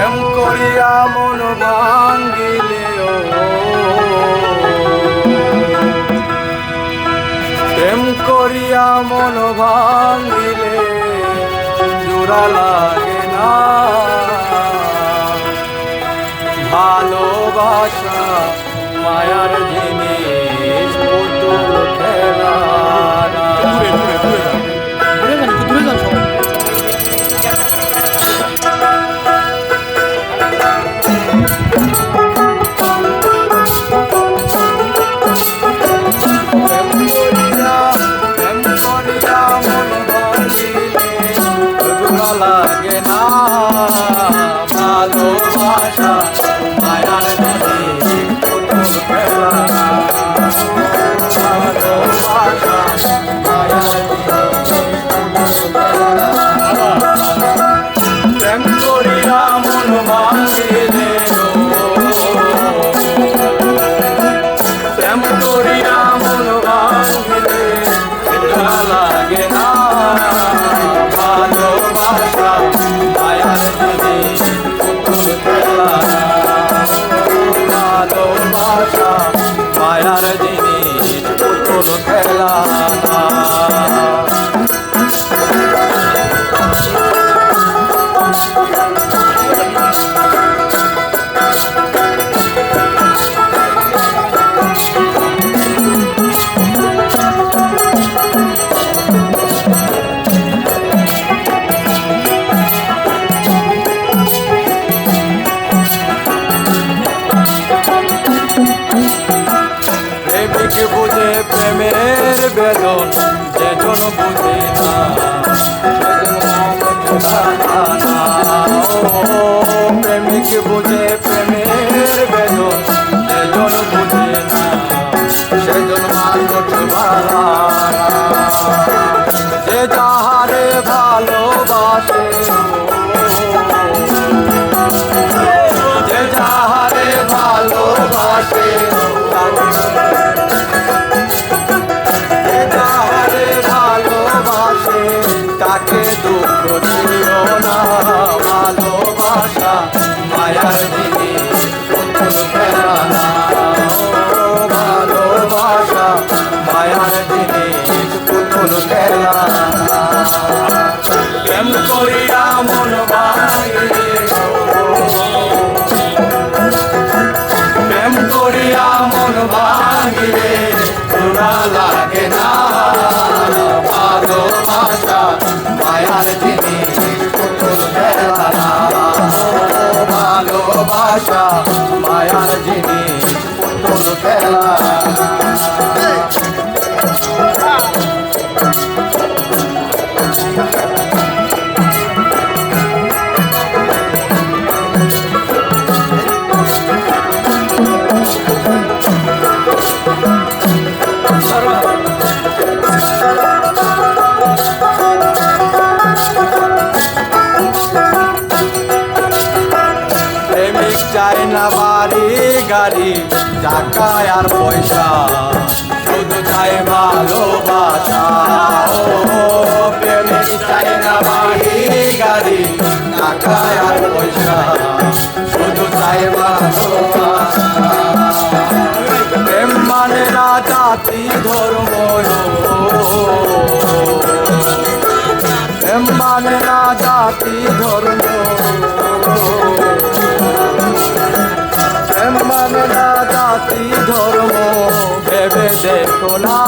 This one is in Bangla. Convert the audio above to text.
প্রেম করিয়া মন ভাঙ্গিলেও। প্রেম করিয়া মন ভাঙ্গিলে জোড়া লাগে না। ভালোবাসা মায়ার জিনিস। ভালোবাসা মায়ার জিনিস পুতুল খেলা খেলা যেজন বুঝে না। প্রেমিক বুঝে প্রেমের মায়ার জিনিস চায় না বাড়ি, গাড়ি, টাকা আর পয়সা। শুধু চাই ভালোবাসা। ও, প্রেমিক চায় না বাড়ি, গাড়ি, টাকা আর পয়সা। শুধু চাই ভালোবাসা। প্রেম মানে না জাতি ধর্ম মানে না জাতি ধর্ম তোলা